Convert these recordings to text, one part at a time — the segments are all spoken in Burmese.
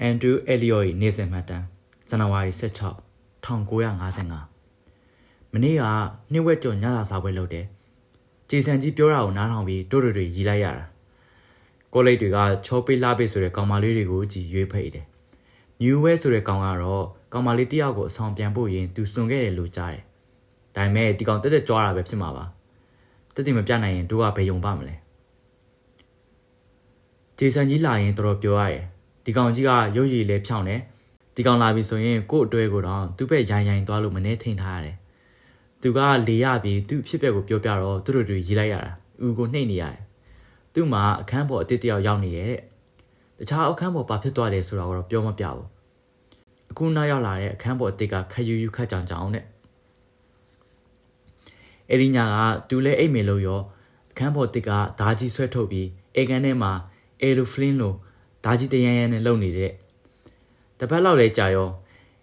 အန်ဒရူးအဲလီယို၏နေ့စဉ်မှတ်တမ်းဇန်နဝါရီ16 1955မနေ့ကနှစ်ဝက်ကျော်ညစာစားပွဲလုပ်တယ်ဂျေဆန်ကြီးပြောတာကိုနားထောင်ပြီးတို့တို့တွေရီလိုက်ရတာကောလိပ်တွေကချောပေးလာပေးဆိုတဲ့ကောင်မလေးတွေကိုကြည်ရွေးဖိတ်တယ်နယူးဝဲဆိုတဲ့ကောင်ကတော့ကောင်မလေးတယောက်ကိုအဆောင်ပြန်ဖို့ရင်သူစွန်ခဲ့တယ်လို့ကြားတယ်ဒါပေမဲ့ဒီကောင်တက်တက်ကြွားတာပဲဖြစ်မှာပါတက်တက်မပြနိုင်ရင်တို့ကဘယ်ယုံပါမလဲဂျေဆန်ကြီးလာရင်တော်တော်ပြောရတယ် ဒီကောင်ကြီးကရုပ်ရည်လဲဖြောင်းတယ်ဒီကောင်လာပြီဆိုရင်ကို့အတွဲကိုတော့သူ့ဘက်ရိုင်ရိုင်သွားလို့မနေထိန်ထားရတယ်သူကလေရပြီးသူ့ဖြစ်ပျက်ကိုပြောပြတော့သူတို့တွေရီလိုက်ရတာဦးကိုနှိမ့်နေရတယ်သူ့မှာအခန်းပေါ်အတစ်တယောက်ရောက်နေတယ်တဲ့တခြားအခန်းပေါ်ဘာဖြစ်သွားတယ်ဆိုတာကိုတော့ပြောမပြဘူးအခုနောက်ရောက်လာတဲ့အခန်းပေါ်အတစ်ကခက်ယူယူခက်ကြောင်ကြောင်တဲ့အဲ့ဒီညကသူလဲအိတ်မေလို့ရောအခန်းပေါ်တစ်ကဓာကြီးဆွဲထုတ်ပြီးအေကန်ထဲမှာအေလိုဖလင်းလို ဓာကြီးတရန်ရန်နဲ့လုံနေတဲ့တပတ်လောက်လဲကြာရော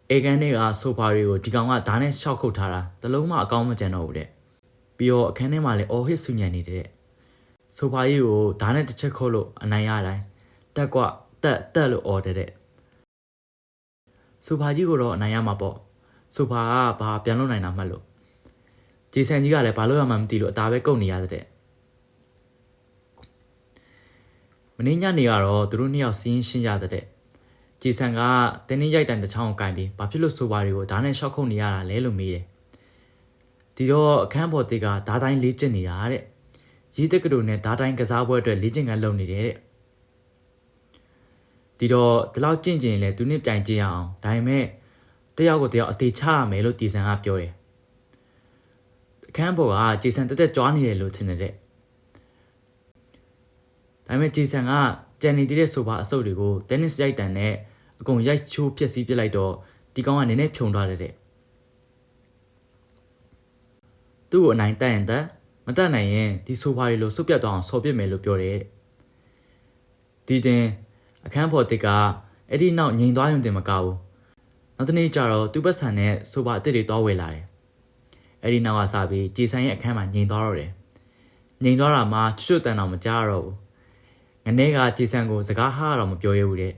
အေကန်ထဲကဆိုဖာတွေကိုဒီကောင်ကဓာနဲ့ရှောက်ခုတ်ထားတာတလုံးမှအကောင်းမကြံတော့ဘူးတဲ့ပြီးတော့အခန်းထဲမှာလည်းအော်ဟစ်ဆူညံနေတဲ့ဆိုဖာကြီးကိုဓာနဲ့တစ်ချက်ခုတ်လို့အနိုင်ရတိုင်းတက်ကွတက်တက်လို့အော်တဲ့တဲ့ဆိုဖာကြီးကိုတော့အနိုင်ရမှာပေါ့ဆိုဖာကဘာပြန်လို့နိုင်တာမှတ်လို့ဂျေဆန်ကြီးကလည်းဘာလို့ရမှမသိလို့အသာပဲကုန်နေရတဲ့ မင်းညနေကတော့သူတို့နှစ်ယောက်စီးရင်ရှင်းရတဲ့ဂျေဆန်ကတင်းနှင်းရိုက်တန်တစ်ချောင်းကိုကင်ပြီးဘာဖြစ်လို့ဆိုပါတွေကိုဓာတ်နဲ့ရှောက်ခုတ်နေရတာလဲလို့မေးတယ်ဒီတော့အခန်းပေါ်တေကဓာတ်တိုင်းလေ့ကျင့်နေတာတဲ့ရီးတက်ကတူနဲ့ဓာတ်တိုင်းကစားပွဲအတွက်လေ့ကျင့်ခန်းလုပ်နေတယ်တဲ့ဒီတော့ဒီလောက်ကျင့်ကျင်လဲသူနဲ့ပြိုင်ကြည့်ရအောင်ဒါပေမဲ့တယောက်ကိုတယောက်အသေးချရမယ်လို့တီဆန်ကပြောတယ်အခန်းပေါ်ကဂျေဆန်တက်တက်ကြွားနေတယ်လို့ထင်တယ်တဲ့ ဒါပေမဲ့ဂျေဆန်ကကြံနေသေးတဲ့ဆိုပါအဆုပ်တွေကိုတင်းနစ်ရိုက်တန်နဲ့အကုန်ရိုက်ချိုးဖျက်ဆီးပစ်လိုက်တော့ဒီကောင်ကနည်းနည်းဖြုံသွားတယ်တဲ့သူ့ကိုအနိုင်တက်ရင်တက်မတက်နိုင်ရင်ဒီဆိုဖာတွေလိုစုပ်ပြတ်သွားအောင်ဆော်ပစ်မယ်လို့ပြောတယ်တဲ့ဒီတင်အခန်းပေါ်တစ်ကအဲ့ဒီနောက်ငြိမ်သွားရုံတင်မကဘူးနောက်တနေ့ကျတော့သူ့ပတ်ဆန်နဲ့ဆိုဖာအစ်စ်တွေတောဝယ်လာတယ်အဲ့ဒီနောက်ကစပြီးဂျေဆန်ရဲ့အခန်းမှာငြိမ်သွားတော့တယ်ငြိမ်သွားတာမှချွတ်ချွတ်တန်တော့မကြားတော့ဘူး ငနေ့ကဂျေဆန်ကိုစကားဟားတော့မပြောရဘူးတဲ့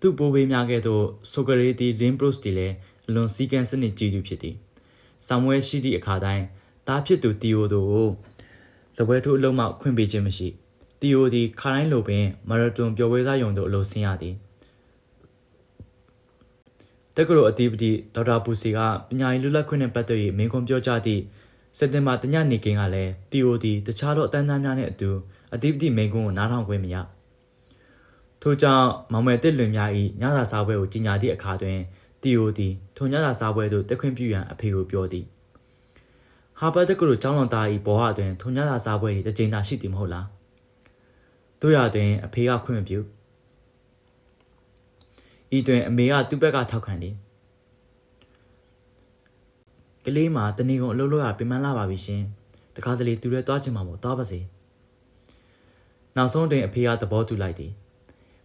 သူ့ပိုးပေးများခဲ့သောဆိုကရေတီလင်းဘရုစ်တီလည်းအလွန်စီကံစနစ်ကြီးသူဖြစ်သည်ဆာမွဲရှိသည့်အခါတိုင်းတားဖြစ်သူတီယိုတို့ကိုစပွဲထိုးအလုံးမှခွင့်ပေးခြင်းမရှိတီယိုသည်ခါတိုင်းလိုပင်မာရသွန်ပျော်ပွဲစားယုံတို့အလို့ဆင်းရသည်တက္ကသိုလ်အသီးပတိဒေါက်တာပူစီကပညာရေးလွတ်လပ်ခွင့်နဲ့ပတ်သက်၍မင်းခွန်းပြောကြားသည့် စက်တင်ဘာတညနေကင်းကလည်းတီယိုဒီတခြားသောအတန်းသားများနဲ့အတူအသီးပတိမင်းခွန်းကိုနားထောင်ခွင့်မရထို့ကြောင့်မောင်မယ်တစ်လွင်များ၏ညစာစားပွဲကိုကြီးညာသည့်အခါတွင်တီယိုဒီထိုညစာစားပွဲသို့တက်ခွင့်ပြုရန်အဖေကိုပြောသည်ဟာဘတ်တက္ကသိုလ်ကျောင်းတော်သား၏ဘောဟတွင်ထိုညစာစားပွဲ၏တစ်ကြိမ်သာရှိသည်မဟုတ်လားတို့ရတွင်အဖေကခွင့်မပြုဤတွင်အမေကသူ့ဘက်ကထောက်ခံသည် ကလေးမှာတနေကုန်အလုပ်လုပ်ရပြင်ပန်းလာပါပြီရှင်တခါတလေသူလည်းတွားချင်မှာမို့တွားပါစေနောက်ဆုံးတွင်အဖေကသဘောတူလိုက်သည်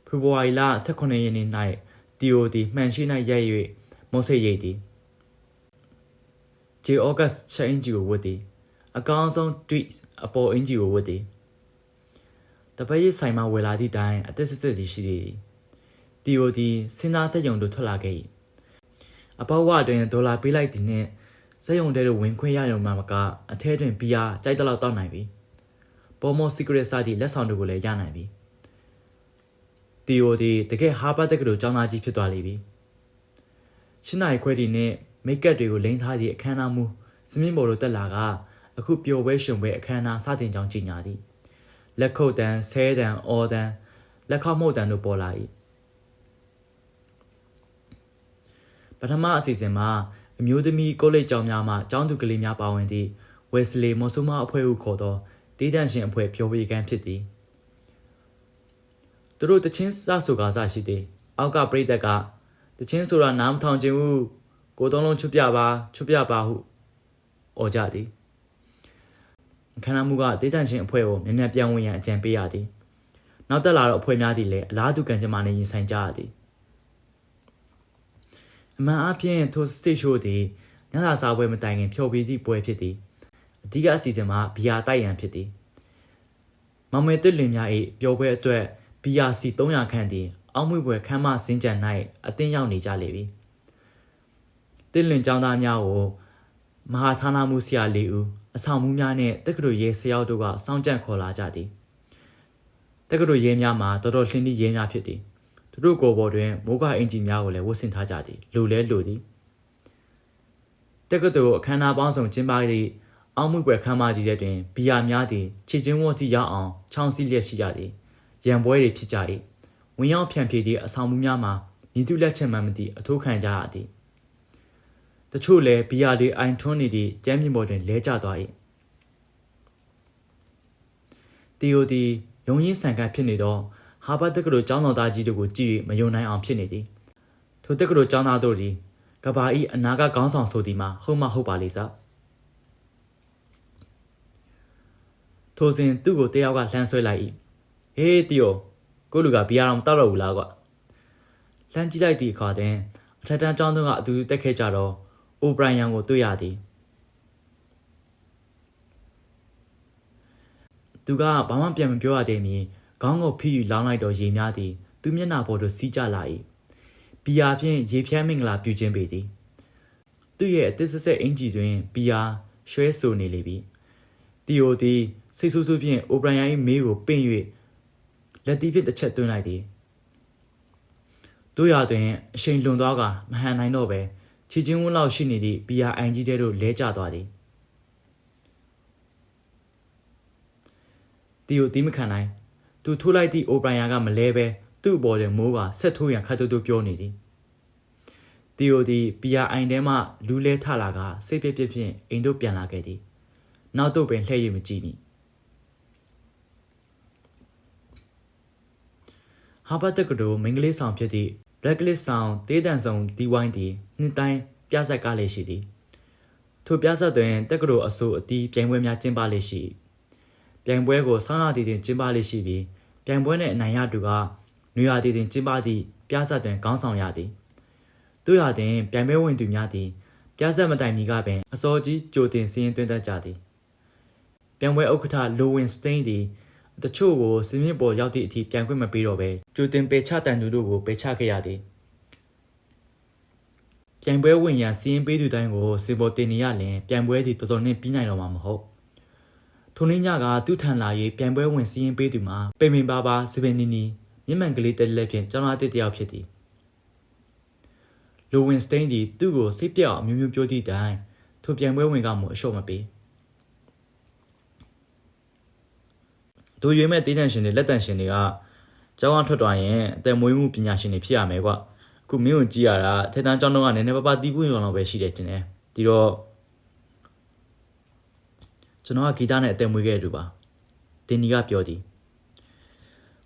ဖေဖော်ဝါရီလ18ရက်နေ့၌တီယိုသည်မှန်ရှိ၌ရိုက်၍မုတ်ဆိတ်ရိတ်သည်ဂျေဩဂတ်ချက်အင်ဂျီကိုဝတ်သည်အကောင်းဆုံး tweet အပေါ်အင်ဂျီကိုဝတ်သည်တပည့်ရဆိုင်မှာဝယ်လာသည့်တိုင်အသက်စစ်စစ်စီရှိသည်တီယိုသည်စဉ်းစားစက်ယုံတို့ထွက်လာခဲ့၏အပေါဝအတွင်ဒေါ်လာပေးလိုက်သည်နှင့် စက်ယုံတဲတို့ဝင်ခွင့်ရရုံမှမကအထဲတွင်ဘီယာကြိုက်တလောက်တောက်နိုင်ပြီပေါ်မော secret စသည့်လက်ဆောင်တို့ကိုလည်းရနိုင်ပြီတီယိုဒီတကယ်ဟာဘတ်တက္ကသိုလ်ကျောင်းသားကြီးဖြစ်သွားလိမ့်ပြီရှင်းနိုင်ခွဲဒီနဲ့မိတ်ကပ်တွေကိုလိမ့်ထားသည့်အခမ်းအနားမူစမင်းဘော်တို့တက်လာကအခုပျော်ပွဲရှင်ပွဲအခမ်းအနားစတင်ကြောင်းကြီးညာသည်လက်ခုပ်တန်းဆဲတန်းအော်တန်းလက်ခောက်မှုတ်တန်းတို့ပေါ်လာ၏ပထမအစီအစဉ်မှာ အမျိုးသမီးကိုလိပ်ကျောင်းများမှကျောင်းသူကလေးများပါဝင်သည့်ဝက်စလီမော်ဆိုမာအဖွဲ့ဟုခေါ်သောတေးတန့်ရှင်အဖွဲ့ပြောပေးကမ်းဖြစ်သည်သူတို့တချင်းစဆိုကားစရှိသည်အောက်ကပြိတက်ကတချင်းဆိုတာနားမထောင်ခြင်းဟုကိုသုံးလုံးချွတ်ပြပါချွတ်ပြပါဟုအော်ကြသည်ခန္ဓာမူကတေးတန့်ရှင်အဖွဲ့ကိုမြန်မြန်ပြန်ဝင်ရန်အကြံပေးရသည်နောက်တက်လာတော့အဖွဲ့များသည်လည်းအလားတူကံကြမ္မာနဲ့ရင်ဆိုင်ကြရသည် အမှန်အပြင်ထို stage show သည်ညစာစားပွဲမတိုင်ခင်ဖျော်ဖြေသည့်ပွဲဖြစ်သည်အဓိကအစီအစဉ်မှာဘီယာတိုက်ရန်ဖြစ်သည်မင်မဲတစ်လင်များ၏ပျော်ပွဲအတွက် BRC 300ခန့်သည် အောက်မွေပွဲခမ်းမစင်ကြံ၌အသင်းရောက်နေကြလေပြီတစ်လင်ចောင်းသားများကိုမဟာဌာနမှုဆရာလေးဦးအဆောင်မှုများနှင့်တက္ကသိုလ်ရဲဆရာတို့ကစောင့်ကြံ့ခေါ်လာကြသည်တက္ကသိုလ်ရဲများမှာတော်တော်လှင်းသည့်ရဲများဖြစ်သည် သူတို့ကိုယ်ပေါ်တွင်မိုးကအင်ဂျင်များကိုလည်းဝတ်ဆင်ထားကြသည်လူလဲလူသည်တက္ကသိုလ်အခမ်းအနားပေါင်းစုံကျင်းပသည့်အောက်မှုပွဲခမ်းမကြီးတဲ့တွင်ဘီယာများသည်ခြေချင်းဝတ်တိရောက်အောင်ချောင်းစည်းလျက်ရှိကြသည်ရံပွဲတွေဖြစ်ကြ၏ဝင်ရောက်ဖြန့်ဖြေသည့်အဆောင်မှုများမှာမြည်သူလက်ချက်မှန်မသည့်အထိုးခံကြရသည်တချို့လည်းဘီယာတွေအိုင်ထွန်းနေသည့်ကျမ်းပြင်ပေါ်တွင်လဲကျသွား၏တီယိုသည်ယုံရင်းဆန်ခတ်ဖြစ်နေသော ဟာဘတ်တက္ကသိုလ်ကျောင်းတော်သားကြီးတို့ကိုကြည့်၍မယုံနိုင်အောင်ဖြစ်နေသည်ထိုတက္ကသိုလ်ကျောင်းသားတို့သည်ကဘာဤအနာဂတ်ခေါင်းဆောင်ဆိုသည်မှာဟုတ်မဟုတ်ပါလိမ့်စားထိုစဉ်သူ့ကိုတယောက်ကလှမ်းဆွဲလိုက်၏ဟေးတီယိုကိုလူကဘီယာတော်မတောက်တော့ဘူးလားကွလှမ်းကြည့်လိုက်သည့်အခါတွင်အထက်တန်းကျောင်းသားကအတူတူတက်ခဲ့ကြတော့အိုဘရိုင်ယန်ကိုတွေ့ရသည်သူကဘာမှပြန်မပြောရသေးမီ ခေါင်းကိုဖိယူလောင်းလိုက်တော့ရေများသည် သူမျက်နှာပေါ်သို့စီးကျလာ၏ဘီယာဖြင့်ရေဖြန်းမင်္ဂလာပြုခြင်းပေသည်သူ့ရဲ့အသစ်ဆက်ဆက်အင်ဂျီတွင်ဘီယာရွှဲဆိုနေလေပြီတီယိုသည်စိတ်ဆိုးဆိုးဖြင့်အိုဘရိုင်ယန်၏မေးကိုပင့်၍လက်တီးဖြင့်တစ်ချက်သွင်းလိုက်သည်တို့ရတွင်အရှိန်လွန်သွားကမဟန်နိုင်တော့ပဲချီချင်းဝန်းလောက်ရှိနေသည့်ဘီယာအိုင်ကြီးတဲ့တို့လဲကျသွားသည်တီယိုတီးမခံနိုင် သူထိုးလိုက်သည့်အိုဘရိုင်ယာကမလဲပဲသူ့အပေါ်တွင်မိုးကဆက်ထိုးရန်ခတ်တူတူပြောနေသည်တီယိုသည်ပီယာအိုင်ထဲမှလူးလဲထလာကစိတ်ပြက်ပြက်ဖြင့်အိမ်တို့ပြန်လာခဲ့သည်နောက်တော့ပင်လှည့်ရမကြည့်မိဟာဘတ်တက္ကသိုလ်မင်္ဂလေးဆောင်ဖြစ်သည့် blacklist ဆောင်တေးတန်ဆောင်ဒီဝိုင်းသည်နှစ်တိုင်းပြဆက်ကားလေးရှိသည်ထိုပြဆက်တွင်တက္ကသိုလ်အစိုးအတီးပြိုင်ပွဲများကျင်းပလေးရှိပြိုင်ပွဲကိုဆောင်းရာသီတွင်ကျင်းပလေးရှိပြီး ပြိုင်ပွဲနှင့်အနိုင်ရသူကနွေရာသီတွင်ကျင်းပသည့်ပြဆက်တွင်ခေါင်းဆောင်ရသည်တို့ရာတွင်ပြိုင်ပွဲဝင်သူများသည်ပြဆက်မတိုင်မီကပင်အစောကြီးကြိုတင်စည်းရင်သွင်းတတ်ကြသည်ပြိုင်ပွဲဥက္ကဋ္ဌလိုဝင်စတိန်သည်တချို့ကိုစင်းမြင့်ပေါ်ရောက်သည့်အထိပြန်ခွင့်မပေးတော့ဘဲကြိုတင်ပေချတန်သူတို့ကိုပေချခဲ့ရသည်ပြိုင်ပွဲဝင်ရန်စီးရင်ပေးသူတိုင်းကိုစေပေါ်တင်နေရလင်ပြိုင်ပွဲသည်တော်တော်နှင့်ပြီးနိုင်တော့မှာမဟုတ် ထိုနည်းညကသူ့ထံလာ၍ပြိုင်ပွဲဝင်စီးရင်ပေးသူမှာပိန်ပိန်ပါပါစပင်နီနီမျက်မှန်ကလေးတက်လက်ဖြင့်ကျောင်းသားတစ်တယောက်ဖြစ်သည်လိုဝင်စတိန်သည်သူ့ကိုစိတ်ပြောက်အမျိုးမျိုးပြောသည့်တိုင်ထိုပြိုင်ပွဲဝင်ကမှအလျှော့မပေးတို့ရွေးမဲ့တေးတန်ရှင်တွေလက်တန်ရှင်တွေကကျောင်းအောင်ထွက်သွားရင်အသက်မွေးမှုပညာရှင်တွေဖြစ်ရမယ်ကွာအခုမင်းကိုကြည့်ရတာထေတန်းကျောင်းတော့ကနည်းနည်းပါးပါးတီးပွင့်ရုံတော့ပဲရှိတယ်တင်တယ်ဒီတော့ ကျွန်တော်ကဂီတနဲ့အသက်မွေးခဲ့တူပါတင်ဒီကပြောသည်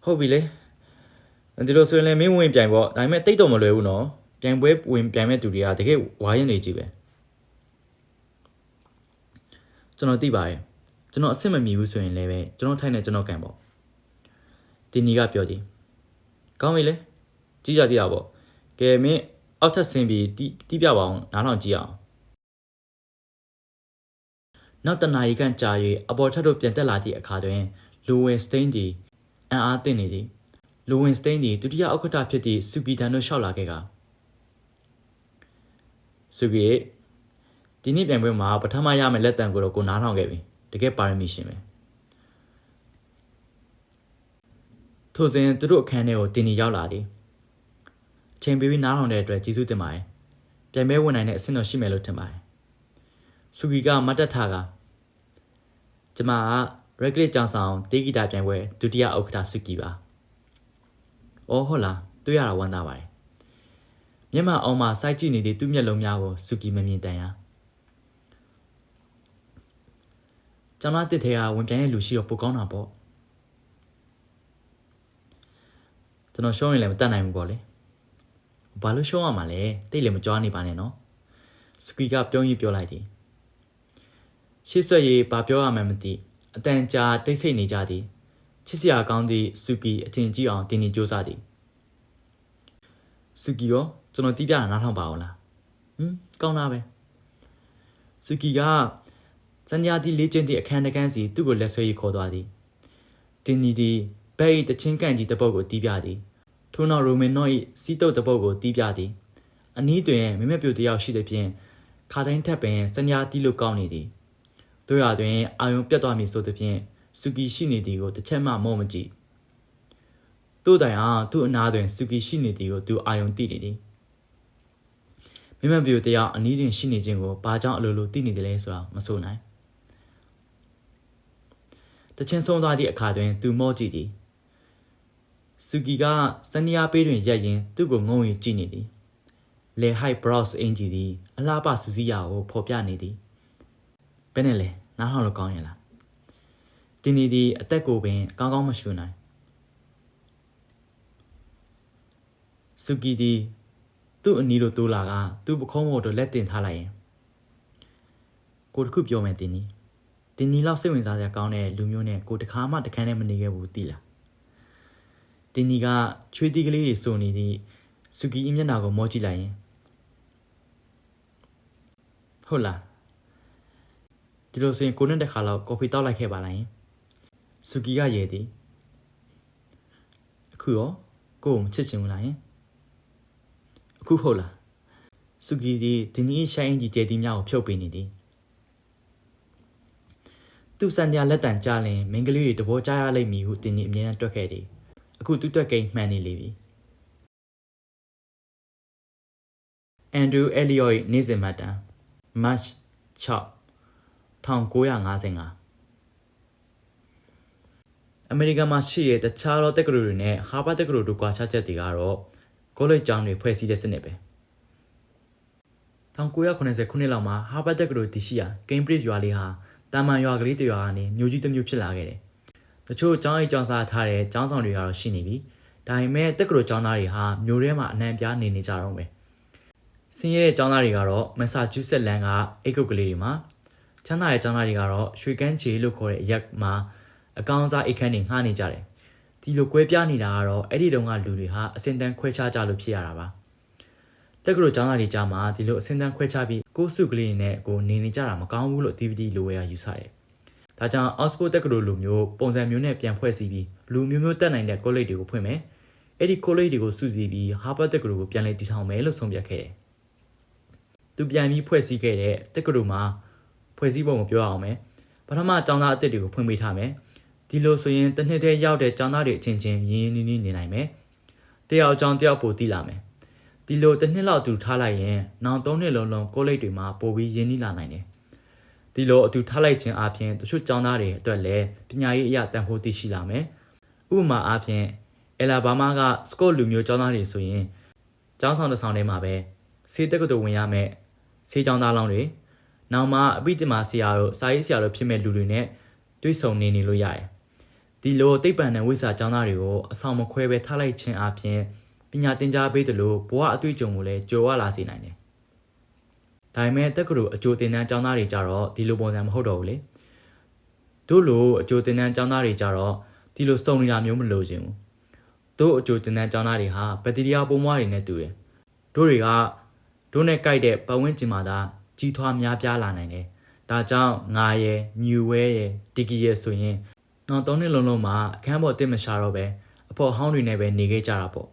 ဟုတ်ပြီလေဒီလိုဆိုရင်လည်းမင်းဝင်ပြိုင်ပေါ့ဒါပေမဲ့တိတ်တော့မလွယ်ဘူးနော်ပြိုင်ပွဲဝင်ပြိုင်မဲ့သူတွေကတကယ်ဝါရင်နေကြီးပဲကျွန်တော်သိပါတယ်ကျွန်တော်အဆင်မမီဘူးဆိုရင်လည်းပဲကျွန်တော်ထိုင်နေကျွန်တော်ကန်ပေါ့တင်နီကပြောသည်ကောင်းပြီလေကြီးကြကြည့်ရပေါ့ကဲမင်းအောက်ထပ်ဆင်းပြီးတီးတီးပြပါအောင်နားထောင်ကြည့်အောင် နောက်တနာရီခန့်ကြာ၍အပေါ်ထပ်တို့ပြန်တက်လာသည့်အခါတွင်လူဝင်စတိန်သည်အံ့အားသင့်နေသည်လူဝင်စတိန်သည်ဒုတိယဥက္ကဋ္ဌဖြစ်သည့်ဆူဂီတန်တို့ရှောက်လာခဲ့ကဆူဂီဒီနေ့ပြန်ပွဲမှာပထမရမယ့်လက်တံကိုတော့ကိုနားထောင်ခဲ့ပြီတကယ်ပါရမီရှင်ပဲထိုစဉ်သူတို့အခန်းထဲကိုတင်နေရောက်လာသည်အချိန်ပေးပြီးနားထောင်တဲ့အတွက်ကျေးဇူးတင်ပါတယ်ပြန်မဲဝင်နိုင်တဲ့အဆင့်တော်ရှိမယ်လို့ထင်ပါတယ် ဆူဂီကမတ်တက်ထားကကျမကရက်ဂလစ်ကြောင်ဆောင်တေးဂီတာပြိုင်ပွဲဒုတိယဥက္ကဋ္ဌဆူဂီပါအော်ဟုတ်လားတွေ့ရတာဝမ်းသာပါတယ်မျက်မှောက်အောင်မှစိုက်ကြည့်နေတဲ့သူ့မျက်လုံးများကိုဆူဂီမမြင်တန်ရကျောင်းသားတစ်ထဲကဝင်ပြန်ရဲ့လူရှိတော့ပိုကောင်းတာပေါ့ကျွန်တော်ရှုံးရင်လည်းမတတ်နိုင်ဘူးပေါ့လေဘာလို့ရှုံးရမှာလဲတိတ်လည်းမကြွားနေပါနဲ့နော်စကီကပြုံးကြီးပြောလိုက်သည် ရှေ့ဆက်ရေးဘာပြောရမှန်းမသိအတန်ကြာတိတ်ဆိတ်နေကြသည်ချစ်စရာကောင်းသည့်စူကီအထင်ကြီးအောင်တင်းနေကြိုးစားသည်စူကီရောကျွန်တော်တီးပြတာနားထောင်ပါအောင်လားဟမ်ကောင်းတာပဲစူကီကစံညာတီလေ့ကျင့်သည့်အခန်းတကန်းစီသူ့ကိုလက်ဆွဲ၍ခေါ်သွားသည်တင်နီဒီဘဲ့၏တချင်းကန်ကြီးတပုတ်ကိုတီးပြသည်ထို့နောက်ရိုမင်နော့၏စီးတုပ်တပုတ်ကိုတီးပြသည်အနီးတွင်မိမပြူတယောက်ရှိသည်ဖြင့်ခါတိုင်းထက်ပင်စညာတီးလို့ကောင်းနေသည် တို့ရတွင်အာယုံပြတ်သွားမည်ဆိုသည်ဖြင့်စူကီရှိနေသည်ကိုတစ်ချက်မှမော့မကြည့်တို့တိုင်အားသူ့အနားတွင်စူကီရှိနေသည်ကိုသူအာယုံသိနေသည်မိမပြူတယောက်အနီးတွင်ရှိနေခြင်းကိုဘာကြောင့်အလိုလိုသိနေတယ်လဲဆိုတာမဆိုနိုင်တချင်းဆုံးသွားသည့်အခါတွင်သူမော့ကြည့်သည်စူကီကစနီယာပေးတွင်ရက်ရင်သူ့ကိုငုံရင်ကြည့်နေသည်လေဟိုက်ဘရော့စ်အင်ဂျီသည်အလားပါစူစီယာကိုဖော်ပြနေသည်ဘယ်နဲ့လဲ နားထောင်လို့ကောင်းရင်လားတင်းဒီဒီအသက်ကိုပင်ကောင်းကောင်းမရှူနိုင်စူကီဒီသူ့အနီးလိုတိုးလာကသူ့ပခုံးပေါ်တော့လက်တင်ထားလိုက်ရင်ကိုတခုပြောမယ်တင်းဒီတင်းဒီလောက်စိတ်ဝင်စားစရာကောင်းတဲ့လူမျိုးနဲ့ကိုတခါမှတခန်းနဲ့မနေခဲ့ဘူးသိလားတင်းဒီကချွေးတီးကလေးတွေစုံနေသည့်စူကီအမျက်နှာကိုမောကြည့်လိုက်ရင်ဟုတ်လား ဒီလိုဆိုရင်ကိုနဲ့တစ်ခါလောက်ကော်ဖီတောက်လိုက်ခဲ့ပါလားယင်စူကီကရေသည်အခုရောကိုကိုမချစ်ချင်ဘူးလားယင်အခုဟုတ်လားစူကီဒီဒီနေ့ရှိုင်းကြီးကျဲတီများကိုဖြုတ်ပေးနေသည်သူစံညာလက်တန်ကြလင်မင်းကလေးတွေတဘောကြားရလိမ့်မည်ဟုတင်ကြီးအမြဲတမ်းတွက်ခဲ့သည်အခုသူ့တွက်ကိန်းမှန်နေလေပြီအန်ဒရူးအဲလီယော့၏နေ့စဉ်မှတ်တမ်း March 6 1955အမေရိကန်မှာရှိတဲ့တခြားသောတက္ကသိုလ်တွေနဲ့ဟာဗတ်တက္ကသိုလ်တို့ကွာခြားချက်တွေကတော့ကောလိပ်ကျောင်းတွေဖွဲ့စည်းတဲ့စနစ်ပဲ1980ခုနှစ်လောက်မှာဟာဗတ်တက္ကသိုလ်တည်ရှိရာ Cambridge ရွာလေးဟာတာမန်ရွာကလေးတစ်ရွာကနေမြို့ကြီးတစ်မြို့ဖြစ်လာခဲ့တယ်။တချို့ကျောင်းအိမ်ကျောင်းစားထားတဲ့ကျောင်းဆောင်တွေကတော့ရှိနေပြီ။ဒါပေမဲ့တက္ကသိုလ်ကျောင်းသားတွေဟာမြို့ထဲမှာအနှံပြားနေနေကြတော့ပဲ။ဆင်းရဲတဲ့ကျောင်းသားတွေကတော့မက်ဆာချူးဆက်လန်ကအိတ်ကုတ်ကလေးတွေမှာ ချမ်းသာတဲ့ကျောင်းသားတွေကတော့ရွှေကန်းချေလို့ခေါ်တဲ့အရက်မှာအကောင်စားအိတ်ခမ်းတွေငှားနေကြတယ်။ဒီလိုကွဲပြားနေတာကတော့အဲ့ဒီတုန်းကလူတွေဟာအစင်တန်းခွဲခြားကြလို့ဖြစ်ရတာပါ။တက္ကသိုလ်ကျောင်းသားတွေကြားမှာဒီလိုအစင်တန်းခွဲခြားပြီးကိုယ်စုကလေးနဲ့ကိုနေနေကြတာမကောင်းဘူးလို့ DVD လိုဝဲရယူဆတယ်။ဒါကြောင့် Oxford တက္ကသိုလ်လိုမျိုးပုံစံမျိုးနဲ့ပြန်ဖွဲ့စည်းပြီးလူမျိုးမျိုးတက်နိုင်တဲ့ college တွေကိုဖွင့်မယ်။အဲ့ဒီ college တွေကိုစုစည်းပြီး Harvard တက္ကသိုလ်ကိုပြန်လည်တည်ထောင်မယ်လို့ဆုံးဖြတ်ခဲ့တယ်။သူပြန်ပြီးဖွဲ့စည်းခဲ့တဲ့တက္ကသိုလ်မှာ ဖွဲ့စည်းပုံကိုပြောအောင်မယ်ပထမကျောင်းသားအသစ်တွေကိုဖွင့်ပေးထားမယ်ဒီလိုဆိုရင်တစ်နှစ်တည်းရောက်တဲ့ကျောင်းသားတွေအချင်းချင်းရင်းရင်းနှီးနှီးနေနိုင်မယ်တယောက်ကျောင်းတယောက်ပိုတည်လာမယ်ဒီလိုတစ်နှစ်လောက်အတူထားလိုက်ရင်နောက်သုံးနှစ်လုံးလုံးကိုလိပ်တွေမှာပိုပြီးရင်းနှီးလာနိုင်တယ်ဒီလိုအတူထားလိုက်ခြင်းအပြင်တချို့ကျောင်းသားတွေအတွက်လည်းပညာရေးအရာတန်ဖိုးသိရှိလာမယ်ဥပမာအပြင်အလာဘာမာကစကော့လူမျိုးကျောင်းသားတွေဆိုရင်ကျောင်းဆောင်တစ်ဆောင်ထဲမှာပဲဆေးတက္ကသိုလ်ဝင်ရမယ်ဆေးကျောင်းသားလောင်းတွေ နောက်မှအပိတမဆရာတို့စာရေးဆရာတို့ဖြစ်မဲ့လူတွေနဲ့တွေ့ဆုံနေနေလို့ရတယ်။ဒီလိုသိပ္ပံနဲ့ဝိဇ္ဇာကျောင်းသားတွေကိုအဆောင်မခွဲပဲထားလိုက်ခြင်းအပြင်ပညာသင်ကြားပေးတယ်လို့ဘဝအတွေ့အကြုံကိုလည်းကြိုဝလာစေနိုင်တယ်။ဒါပေမဲ့တက္ကသိုလ်အကျိုးသင်တန်းကျောင်းသားတွေကြတော့ဒီလိုပုံစံမဟုတ်တော့ဘူးလေ။တို့လိုအကျိုးသင်တန်းကျောင်းသားတွေကြတော့ဒီလိုစုံနေတာမျိုးမလိုချင်ဘူး။တို့အကျိုးသင်တန်းကျောင်းသားတွေဟာဘက်တီးရီးယားပုံမွားတွေနဲ့တူတယ်။တို့တွေကတို့နဲ့ကြိုက်တဲ့ပတ်ဝန်းကျင်မှာသာ ကြီးထွားများပြားလာနိုင်တယ်။ဒါကြောင့်ငါရဲ့ညူဝဲရဲ့တီကီရဲ့ဆိုရင်နောက်၃နှစ်လုံးလုံးမှာအခန်းပေါ်တစ်မရှာတော့ပဲအဖော်ဟောင်းတွေနဲ့ပဲနေခဲ့ကြတာပေါ့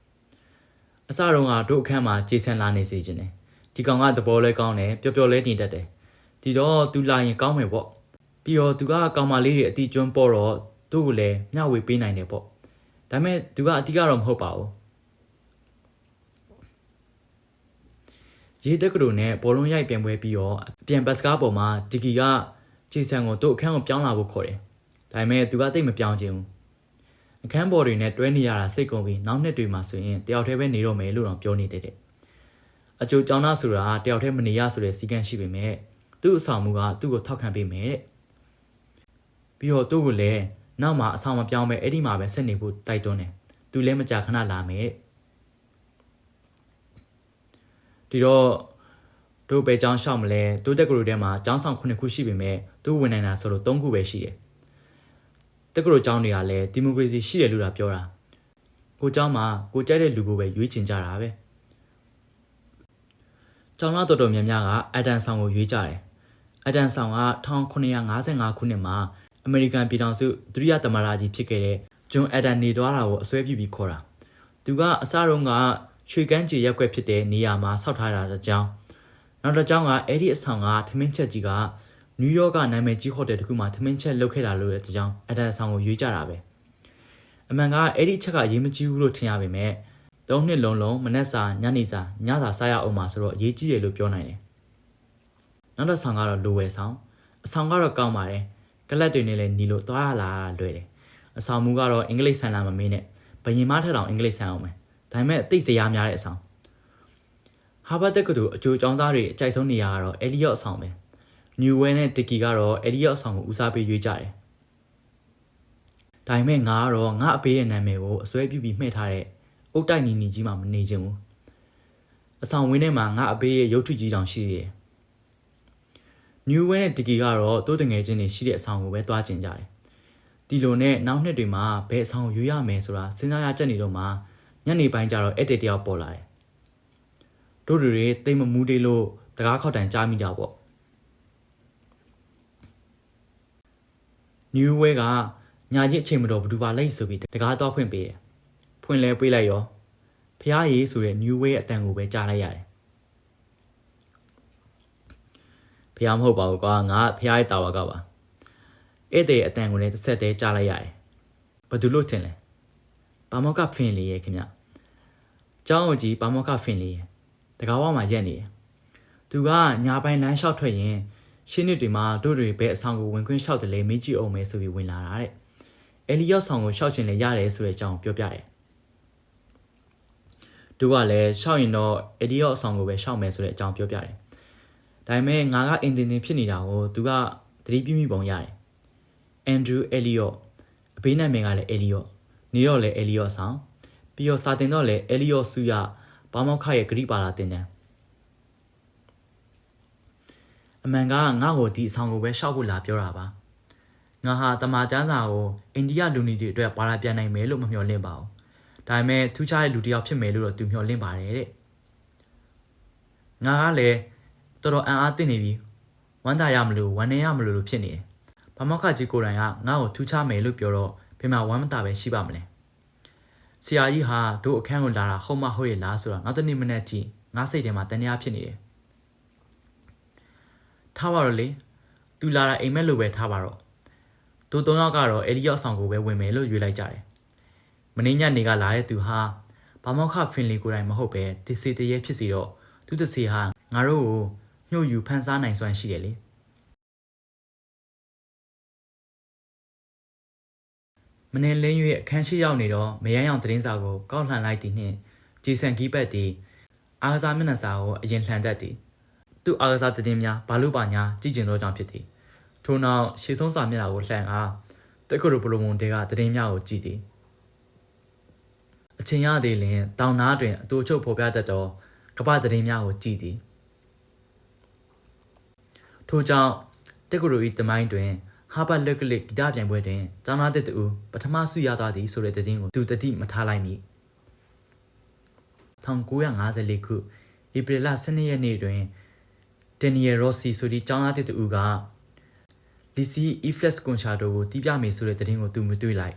။အစတုန်းကတို့အခန်းမှာကြေဆန်လာနေစေခြင်းတယ်။ဒီကောင်ကသဘောလဲကောင်းတယ်ပျော်ပျော်လဲနေတတ်တယ်။ဒီတော့သူလာရင်ကောင်းမယ်ပေါ့။ပြီးတော့သူကကောင်မလေးတွေအတီကျွန်းပေါ်တော့သူ့ကိုလည်းမျှဝေပေးနိုင်တယ်ပေါ့။ဒါပေမဲ့သူကအတိကတော့မဟုတ်ပါဘူး။ ရေးတက်ကတူနဲ့ဘောလုံးရိုက်ပြန်ပွဲပြီးတော့အပြန်ဘတ်စကားပေါ်မှာဒီကီကဂျေဆန်ကိုတို့အခန်းကိုပြောင်းလာဖို့ခေါ်တယ်။ဒါပေမဲ့သူကတိတ်မပြောင်းချင်ဘူး။အခန်းပေါ်တွေနဲ့တွဲနေရတာစိတ်ကုန်ပြီးနောက်နှစ်တွေမှာဆိုရင်တယောက်တည်းပဲနေတော့မယ်လို့တော့ပြောနေတဲ့တဲ့အကျိုးကြောင်းသားဆိုတာတယောက်တည်းမနေရဆိုတဲ့စီကံရှိပေမဲ့သူ့အဆောင်မှုကသူ့ကိုထောက်ခံပေးမယ်တဲ့။ပြီးတော့သူ့ကိုလည်းနောက်မှာအဆောင်မပြောင်းပဲအဲ့ဒီမှာပဲဆက်နေဖို့တိုက်တွန်းတယ်။သူလည်းမကြာခဏလာမယ်တဲ့။ ဒီတော့တို့ပဲចောင်းရှောက်မလဲတို့တက်ကရိုထဲမှာចောင်းဆောင်9ခုရှိပေမဲ့တို့ဝင်နိုင်တာဆိုလို့3ခုပဲရှိတယ်တက်ကရိုចောင်းတွေကလည်းဒီမိုကရေစီရှိတယ်လို့တာပြောတာကိုចောင်းမှာကိုကြိုက်တဲ့လူကိုပဲရွေးချင်ကြတာပဲကျောင်းသားတော်တော်များများကအဒန်ဆောင်ကိုရွေးကြတယ်အဒန်ဆောင်က1955ခုနှစ်မှာ အမေရိကန်ပြည်ထောင်စုဒုတိယသမ္မတကြီးဖြစ်ခဲ့တဲ့ဂျွန်အက်ဒန်နေသွားတာကိုအစွဲပြုပြီးခေါ်တာသူကအစတုန်းက ရွှေကန်းကြေရက်ွက်ဖြစ်တဲ့နေရာမှာဆောက်ထားတာတစ်ကြောင်းနောက်တစ်ကြောင်းကအဲ့ဒီအဆောင်ကထမင်းချက်ကြီးကနယူးယောက်ကနာမည်ကြီးဟိုတယ်တစ်ခုမှာထမင်းချက်လုပ်ခဲ့တာလို့တစ်ကြောင်းအက်ဒန်အဆောင်ကိုရွေးကြတာပဲအမှန်ကအဲ့ဒီချက်ကရေးမကြီးဘူးလို့ထင်ရပေမဲ့သုံးနှစ်လုံးလုံးမနက်စာညနေစာညစာစားရအောင်မှာဆိုတော့အရေးကြီးတယ်လို့ပြောနိုင်တယ်နောက်တစ်ဆောင်ကတော့လိုဝယ်ဆောင်အဆောင်ကတော့ကောင်းပါတယ်ကလပ်တွေနဲ့လည်းညီလို့သွားရလာလွယ်တယ်အဆောင်မူကတော့အင်္ဂလိပ်ဆန်လာမမင်းနဲ့ဘယင်မထက်တောင်အင်္ဂလိပ်ဆန်အောင်မယ် ဒါပေမဲ့အသိစရာများတဲ့အဆောင်ဟာဘတ်တက္ကသိုလ်အကျိုးကျောင်းသားတွေအကြိုက်ဆုံးနေရာကတော့အဲလီယော့အဆောင်ပဲနျူဝဲနဲ့တက်ကီကတော့အဲလီယော့အဆောင်ကိုဦးစားပေးရွေးကြတယ်ဒါပေမဲ့ငါကတော့ငါအပေးရဲ့နာမည်ကိုအစွဲပြုပြီးမှဲ့ထားတဲ့အုတ်တိုက်နီနီကြီးမှမနေချင်ဘူးအဆောင်ဝင်းထဲမှာငါအပေးရဲ့ရုပ်ထုကြီးတောင်ရှိသေးတယ်နျူဝဲနဲ့တကီကတော့တိုးတငယ်ချင်းတွေရှိတဲ့အဆောင်ကိုပဲတွားကျင်ကြတယ်ဒီလိုနဲ့နောက်နှစ်တွေမှာဘယ်အဆောင်ရွေးရမယ်ဆိုတာစဉ်းစားရကြနေတော့မှ ညနေပိုင်းကျတော့အဲ့တဲ့တယောက်ပေါ်လာတယ်တို့တွေတိတ်မမူးသေးလို့တကားခောက်တန်ကြားမိတာပေါ့နျူဝဲကညာကြီးအချိန်မတော်ဘူးပါလိုက်ဆိုပြီးတကားတော့ဖွင့်ပေးတယ်ဖွင့်လဲပေးလိုက်ရောဖះရေးဆိုတဲ့နျူဝဲအတန်ကိုပဲကြားလိုက်ရတယ်ဖះမဟုတ်ပါဘူးကွာငါဖះရဲ့တာဝါကပါအဲ့တဲ့အတန်ကိုလည်းတစ်ဆက်တည်းကြားလိုက်ရတယ်ဘာလို့လို့ထင်လဲ ဘာမောက်ကဖင်လေးရဲ့ခင်ဗျကျောင်းကြီးဘာမောက်ကဖင်လေးရဲ့တကားဝမှာရက်နေတယ်သူကညာပိုင်းလမ်းလျှောက်ထွက်ရင်ရှင်းနှစ်တွေမှာတို့တွေဘဲအဆောင်ကိုဝင်ခွင့်လျှောက်တယ်လေမေးကြည့်အောင်မယ်ဆိုပြီးဝင်လာတာတဲ့အဲလီယော့ဆောင်ကိုလျှောက်ချင်လေရတယ်ဆိုတဲ့အကြောင်းပြောပြတယ်သူကလည်းရှောက်ရင်တော့အဒီယော့အဆောင်ကိုပဲရှောက်မယ်ဆိုတဲ့အကြောင်းပြောပြတယ်။ဒါပေမဲ့ငါကအင်တင်တင်ဖြစ်နေတာကိုသူကသတိပြုမိပုံရတယ်။ Andrew Elliot အဘေးနာမည်ကလည်း Elliot နေတော့လည်း Elliot ဆောင်ပြီးတော့စာတင်တော့လည်း Elliot စုရဘာမောက်ခရဲ့ဂရိပါလာတင်တယ်အမှန်ကငါ့ကိုဒီအဆောင်ကိုပဲရှောက်ဖို့လာပြောတာပါငါဟာတမာကျန်းစာကိုအိန္ဒိယလူနီတွေအတွက်ပါလာပြန်နိုင်မယ်လို့မမျှော်လင့်ပါဘူးဒါပေမဲ့ထူးခြားတဲ့လူတစ်ယောက်ဖြစ်မယ်လို့တော့သူမျှော်လင့်ပါတယ်တဲ့ငါကလည်းတော်တော်အံ့အားသင့်နေပြီဝမ်းသာရမလို့ဝမ်းနေရမလို့လို့ဖြစ်နေတယ်ဘာမောက်ခကြီးကိုယ်တိုင်ကငါ့ကိုထူးခြားမယ်လို့ပြောတော့ ဘယ်မှာဝမ်းမသာပဲရှိပါမလဲဆရာကြီးဟာတို့အခန်းကိုလာတာဟုတ်မဟုတ်ရဲ့လားဆိုတော့နောက်တစ်နေ့မနေ့ထိငါစိတ်ထဲမှာတန်တရားဖြစ်နေတယ်ထားပါတော့လေသူလာတာအိမ်မက်လိုပဲထားပါတော့တို့သုံးယောက်ကတော့အဲလီယော့ဆောင်ကိုပဲဝင်မယ်လို့ရွေးလိုက်ကြတယ်မင်းညနေကလာတဲ့သူဟာဘာမောက်ခဖင်လီကိုယ်တိုင်မဟုတ်ပဲတစီတရေဖြစ်စီတော့သူတစီဟာငါတို့ကိုညှို့ယူဖန်ဆားနိုင်စွမ်းရှိတယ်လေ မနေ့လင်းရွေအခန်းရှိရောက်နေတော့မယန်းရောင်သတင်းစာကိုကောက်လှန်လိုက်သည်နှင့်ဂျီဆန်ကီးပတ်သည်အားကစားမျက်နှာစာကိုအရင်လှန်တတ်သည်သူ့အားကစားသတင်းများဘာလို့ပါညာကြည့်ကျင်တော့ကြောင့်ဖြစ်သည်ထို့နောက်ရှေ့ဆုံးစာမျက်နှာကိုလှန်အားတက်ကုရိုပလိုမွန်တဲကသတင်းများကိုကြည့်သည်အချိန်ရသေးလင်တောင်နာတွင်အတူချုပ်ဖော်ပြတတ်သောကပ္ပသတင်းများကိုကြည်သည်ထို့ကြောင့်တက္ကသိုလ်၏တမိုင်းတွင် ဟာဘတ်လက်ကလစ်ဂီတပြိုင်ပွဲတွင်ကျောင်းသားတစ်တူပထမဆုရသွားသည်ဆိုတဲ့သတင်းကိုသူတတိမထားလိုက်မိ1954ခုဧပြီလ12ရက်နေ့တွင်ဒန်နီယယ်ရော့စီဆိုသည့်ကျောင်းသားတစ်တူကလီစီအီဖလက်ကွန်ချာတိုကိုတီးပြမယ်ဆိုတဲ့သတင်းကိုသူမတွေ့လိုက်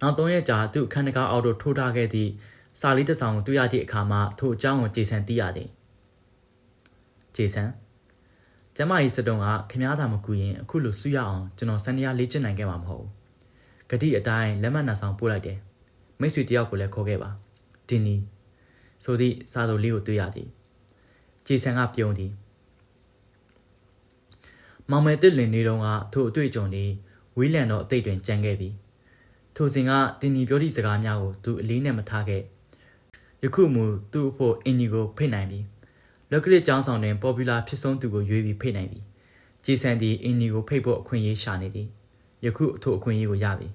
နောက်၃ရက်ကြာသူ့အခန်းတကားအောက်သို့ထိုးထားခဲ့သည့်စာလေးတစ်စောင်ကိုတွေ့ရသည့်အခါမှာထို့အကြောင်းကိုဂျေဆန်သိရသည်ဂျေဆန် ကျမကြီးစတုံကခမားသာမကူရင်အခုလိုဆူရအောင်ကျွန်တော်စံတရားလေ့ကျင့်နိုင်ခဲ့မှာမဟုတ်ဘူးဂတိအတိုင်းလက်မှတ်နှဆောင်ပို့လိုက်တယ်မိတ်ဆွေတယောက်ကိုလည်းခေါ်ခဲ့ပါဒင်းနီဆိုသည့်စာသူလေးကိုတွေ့ရသည်ဂျေဆန်ကပြုံးသည်မောင်မယ်တစ်လင်နေတုန်းကထို့အတွေ့အကြုံတွေဝီလန်တော့အသိတွင်ကြံခဲ့ပြီထိုစဉ်ကတင်နီပြောသည့်စကားများကိုသူအလေးနဲ့မထားခဲ့ယခုမူသူ့အဖို့အင်ဒီကိုဖိတ်နိုင်ပြီ လက်ကလစ်ကျောင်းဆောင်တွင်ပေါ်ပူလာဖြစ်ဆုံးသူကိုရွေးပြီးဖိတ်နိုင်ပြီဂျေဆန်ဒီအင်ဒီကိုဖိတ်ဖို့အခွင့်အရေးရှာနေသည်ယခုအထို့အခွင့်အရေးကိုရပြီ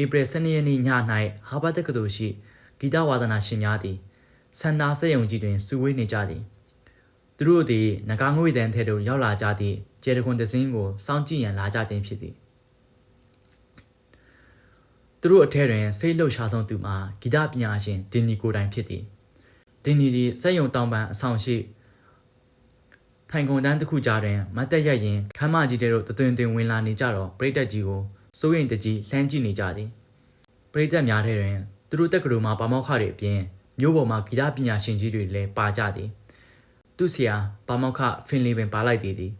ဧပြီ12ရက်နေ့ည၌ဟာဘတ်တက္ကသိုလ်ရှိဂီတဝါဒနာရှင်များသည်ဆန္ဒစက်ယုံကြီးတွင်စုဝေးနေကြသည်သူတို့သည်ငကားငွေတန်းထဲသို့ရောက်လာကြသည့်ဂျေရကွန်တစင်းကိုစောင့်ကြည့်ရန်လာကြခြင်းဖြစ်သည်သူတို့အထက်တွင်စိတ်လှုပ်ရှားဆုံးသူမှာဂီတပညာရှင်ဒင်နီကိုတိုင်ဖြစ်သည် ဒင်နီသည်စက်ယုံတောင်ပန်အဆောင်ရှိထိုင်ကုန်တန်းတစ်ခုကြားတွင်မတ်တက်ရက်ရင်ခမ်းမကြီးတဲ့တို့တသွင်သွင်ဝင်လာနေကြတော့ပရိသတ်ကြီးကိုစိုးရင်တကြီးလှမ်းကြည့်နေကြသည်ပရိသတ်များထဲတွင်သူတို့တက်ကလေးမှာပါမောက်ခတွေအပြင်မျိုးပေါ်မှာဂီတပညာရှင်ကြီးတွေလည်းပါကြသည်သူ့ဆရာပါမောက်ခဖင်လီပင်ပါလိုက်သေးသည်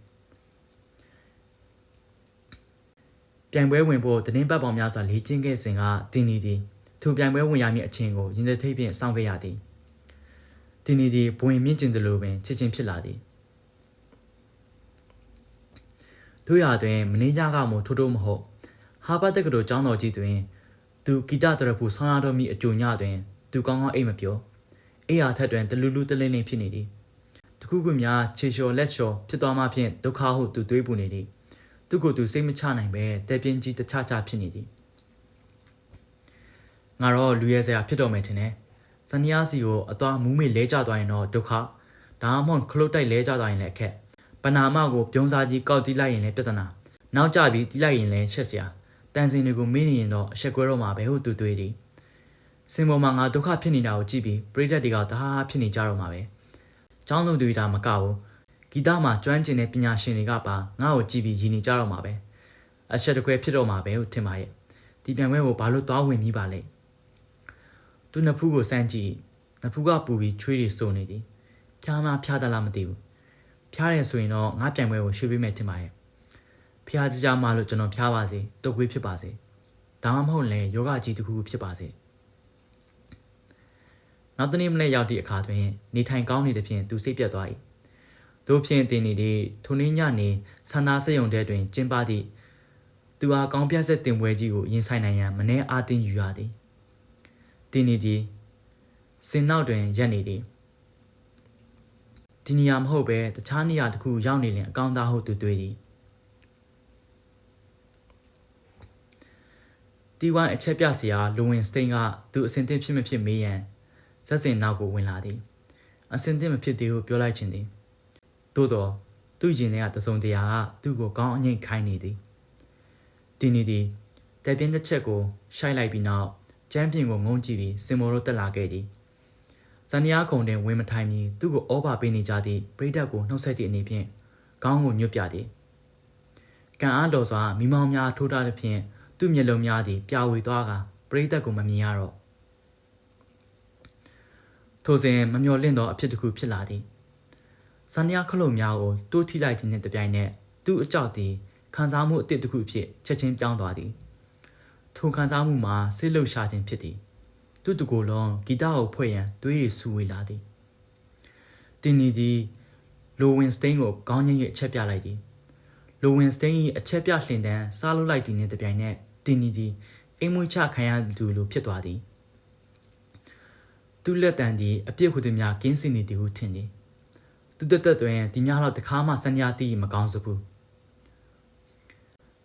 ပြိုင်ပွဲဝင်ဖို့တင်းပတ်ပေါင်းများစွာလေ့ကျင့်ခဲ့စဉ်ကတင်းနီသည်ထိုပြိုင်ပွဲဝင်ရမည့်အချိန်ကိုရင်သက်ထိပ်ဖြင့်စောင့်ခဲ့ရသည် တင်းနီသည်ဘဝင်မြင့်ကျင်သလိုပင်ချစ်ချင်းဖြစ်လာသည်တို့ရတွင်မင်းကြားကမှထိုးထိုးမဟုတ်ဟာဘတ်တက္ကသိုလ်ကျောင်းတော်ကြီးတွင် သူဂီတတရဖူဆောင်းရတော်မူအကြိုညတွင် သူကောင်းကောင်းအိတ်မပြောအိယာထက်တွင်တလူလူတလင်းလင်းဖြစ်နေသည်တခုခုများခြေလျှော်လက်လျှော်ဖြစ်သွားမှဖြင့်ဒုက္ခဟုသူတွေးပူနေသည်သူကိုယ်သူစိတ်မချနိုင်ပဲတဲပြင်းကြီးတခြားခြားဖြစ်နေသည်ငါတော့လူရဲစရာဖြစ်တော့မယ်ထင်တယ် ဇနီးယားစီကိုအသွားမူးမေလဲကျသွားရင်တော့ဒုက္ခဒါမှမဟုတ်ခလုတ်တိုက်လဲကျသွားရင်လည်းအခက်ပနာမကိုပြုံးစားကြီးကောက်တီးလိုက်ရင်လည်းပြဿနာနောက်ကြပြီးတီးလိုက်ရင်လည်းရှက်စရာတန်စင်တွေကိုမေးနေရင်တော့အဆက်ကွဲတော့မှာပဲဟုတ်သူတွေးသည်စင်ပေါ်မှာငါဒုက္ခဖြစ်နေတာကိုကြည့်ပြီးပရိသတ်တွေကတဟားဖြစ်နေကြတော့မှာပဲကျောင်းသူတွေဒါမကဘူးဂီတမှာကျွမ်းကျင်တဲ့ပညာရှင်တွေကပါငါ့ကိုကြည့်ပြီးရည်နေကြတော့မှာပဲအချက်တကွဲဖြစ်တော့မှာပဲဟုတ်ထင်ပါရဲ့ဒီပြန်ပွဲကိုဘာလို့သွားဝင်ပြီးပါလဲ သူနှစ်ဖူးကိုစမ်းကြည့်နှစ်ဖူးကပူပြီးချွေးတွေစုံနေသည်ဖြားမဖြားသလားမသိဘူးဖျားတယ်ဆိုရင်တော့ငါပြန်ပွဲကိုရွှေ့ပေးမယ်ထင်ပါရဲ့ဖျားကြကြမှလို့ကျွန်တော်ဖျားပါစေတုတ်ခွေးဖြစ်ပါစေဒါမှမဟုတ်လည်းယောဂကြီးတစ်ခုခုဖြစ်ပါစေနောက်တနေ့မနေ့ရောက်သည့်အခါတွင်နေထိုင်ကောင်းနေသဖြင့်သူစိတ်ပြတ်သွား၏တို့ဖြင့်တင်နေသည့်ထိုနေ့ညနေဆန္ဒစက်ရုံတဲတွင်ကျင်းပသည့်သူအားကောင်းပြတ်ဆက်တင်ပွဲကြီးကိုရင်ဆိုင်နိုင်ရန်မနှဲအားတင်းယူရသည် တင်နေသည်စင်နောက်တွင်ရက်နေသည်ဒီနေရာမဟုတ်ပဲတခြားနေရာတစ်ခုရောက်နေရင်အကောင်းသားဟုတ်သူတွေ့သည်တီဝိုင်းအချက်ပြစရာလူဝင်စတိန်ကသူအစင်သင့်ဖြစ်မဖြစ်မေးရန်ဇက်စင်နောက်ကိုဝင်လာသည်အစင်သင့်မဖြစ်သေးဟုပြောလိုက်ခြင်းသည်သို့တော့သူ့ရင်ထဲကတစုံတရာကသူ့ကိုကောင်းအငိတ်ခိုင်းနေသည်တင်းနေသည်တဲပြင်းတစ်ချက်ကိုရှိုက်လိုက်ပြီးနောက် ကျမ်းပြင်ကိုငုံကြည့်ပြီးစင်မောတို့တက်လာခဲ့သည်ဇန်နီယာကုံတင်ဝင်မထိုင်မီသူ့ကိုဩဘာပေးနေကြသည့်ပရိသတ်ကိုနှုတ်ဆက်သည့်အနေဖြင့်ခေါင်းကိုညွတ်ပြသည်ကံအားတော်စွာမိမောင်းများထိုးထားသဖြင့်သူ့မျက်လုံးများသည်ပြဝေသွားကပရိသတ်ကိုမမြင်ရတော့ထိုစဉ်မမျော်လင့်သောအဖြစ်တစ်ခုဖြစ်လာသည်ဇန်နီယာခလုတ်များကိုတိုးထိလိုက်ခြင်းနှင့်တပြိုင်နက်သူ့အကြောက်သည်ခံစားမှုအသစ်တစ်ခုဖြစ်ချက်ချင်းပြောင်းသွားသည် ထိုခံစားမှုမှာဆိတ်လှုပ်ရှားခြင်းဖြစ်သည်သူ့တကိုယ်လုံးဂီတကိုဖွဲ့ရန်တွေးရဆူဝေလာသည်တင်နီသည်လိုဝင်စတိန်ကိုခေါင်းငိမ့်၍အချက်ပြလိုက်သည်လိုဝင်စတိန်၏အချက်ပြလှင်တန်းစားလုပ်လိုက်သည်နှင့်တပြိုင်နက်တင်နီသည်အိမ်မွေးချခံရသူလိုဖြစ်သွားသည်သူ့လက်တံသည်အပြစ်ဟုသည်များကင်းစင်နေသည်ဟုထင်သည်သူတက်တက်တွင်ဒီများတော့တခါမှစံညာတီးမကောင်းစဘူး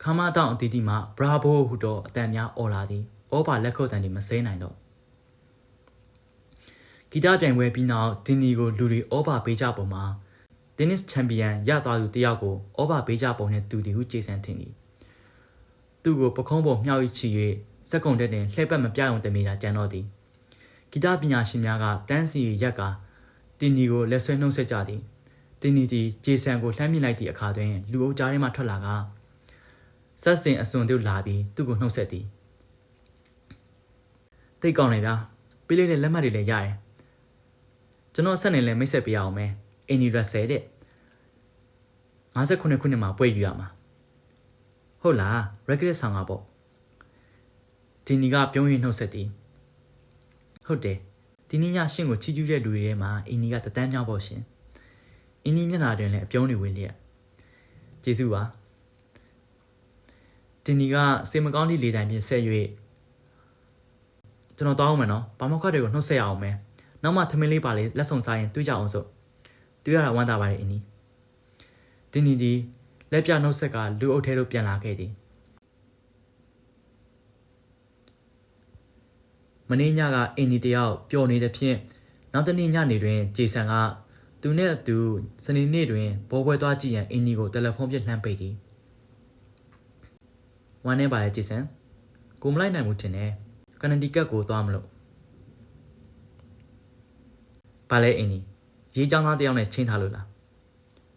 ခမတောင်အတီးတီမှဘရာဗိုဟုတော့အတန်များအော်လာသည်ဩဘာလက်ခုပ်တန်ဒီမစဲနိုင်တော့ဂီတပြိုင်ပွဲပြီးနောက်ဒင်နီကိုလူတွေဩဘာပေးကြပုံမှာတင်းနစ်ချန်ပီယံရသွားသူတယောက်ကိုဩဘာပေးကြပုံနဲ့သူဒီဟုကြေဆန်ထင်သည်သူ့ကိုပခုံးပေါ်မြှောက်ချီ၍စက်ကုံတက်တင်လှည့်ပတ်မပြအောင်တမိတာကြံတော့သည်ဂီတပညာရှင်များကတန်းစီရက်ကတင်နီကိုလက်ဆွဲနှုတ်ဆက်ကြသည်တင်နီသည်ဂျေဆန်ကိုလှမ်းမြင်လိုက်သည့်အခါတွင်လူအုပ်ကြားထဲမှထွက်လာက ဆက်စင်အစွန်တို့လာပြီးသူ့ကိုနှုတ်ဆက်သည်တိတ်ကောင်းနေဗျာပေးလိုက်တဲ့လက်မှတ်တွေလည်းရတယ်ကျွန်တော်ဆက်နေလဲမိတ်ဆက်ပေးရအောင်မယ်အင်နီရက်ဆယ်တဲ့59ခုနှစ်မှာပွဲယူရမှာဟုတ်လားရက်ကရက်ဆောင်ကပေါ့ဒီနီကပြုံးရင်နှုတ်ဆက်သည်ဟုတ်တယ်ဒီနေ့ညရှင့်ကိုချီးကျူးတဲ့လူတွေထဲမှာအင်းနီကတတန်းမြောက်ပေါ့ရှင်အင်းနီမျက်နှာတွင်လည်းအပြုံးတွေဝင်လျက်ကျေးဇူးပါ ဒီနီကစေမကောင်းသည့်လေတိုင်ဖြင့်ဆက်၍ကျွန်တော်တောင်းအောင်မယ်နော်ဘာမောက်ခတ်တွေကိုနှုတ်ဆက်ရအောင်မယ်နောက်မှသမင်းလေးပါလေလက်ဆောင်စားရင်တွေးကြအောင်စို့တွေးရတာဝမ်းသာပါတယ်အင်းနီဒီနီဒီလက်ပြနှုတ်ဆက်ကလူအုပ်ထဲသို့ပြန်လာခဲ့သည်မင်းညကအင်းဒီတယောက်ပျော်နေတဲ့ဖြင့်နောက်တနေ့ညနေတွင်ဂျေဆန်ကသူနဲ့အတူစနေနေ့တွင်ဘောပွဲသွားကြည့်ရန်အင်းဒီကိုတယ်လီဖုန်းပြလှမ်းပိတ်သည် ဝမ်းနေပါရဲ့ဂျေဆန်ကိုမလိုက်နိုင်ဘူးထင်တယ်ကနေဒီကတ်ကိုသွားမလို့ဘာလဲအင်းဒီရေးချောင်းသားတယောက်နဲ့ချင်းထားလို့လား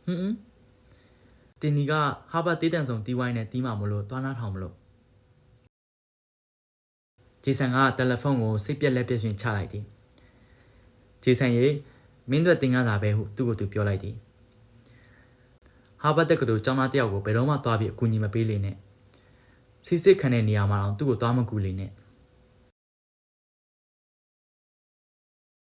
ဟွန်းဟွန်းတင်ဒီကဟာဘတ်တေးတန်ဆောင်တီးဝိုင်းနဲ့တီးမှာမလို့သွားနာထောင်မလို့ဂျေဆန်ကတယ်လီဖုန်းကိုစိတ်ပြက်လက်ပြက်ဖြင့်ချလိုက်သည်ဂျေဆန်ရေမင်းတို့တင်ကားစာပဲဟုသူ့ကိုသူပြောလိုက်သည်ဟာဘတ်တက်ကတူကျောင်းသားတယောက်ကိုဘယ်တော့မှသွားပြီးအကူအညီမပေးလေနဲ့ စစ်စစ်ခံတဲ့နေရာမှာတော့သူ့ကိုသွားမကူလေနဲ့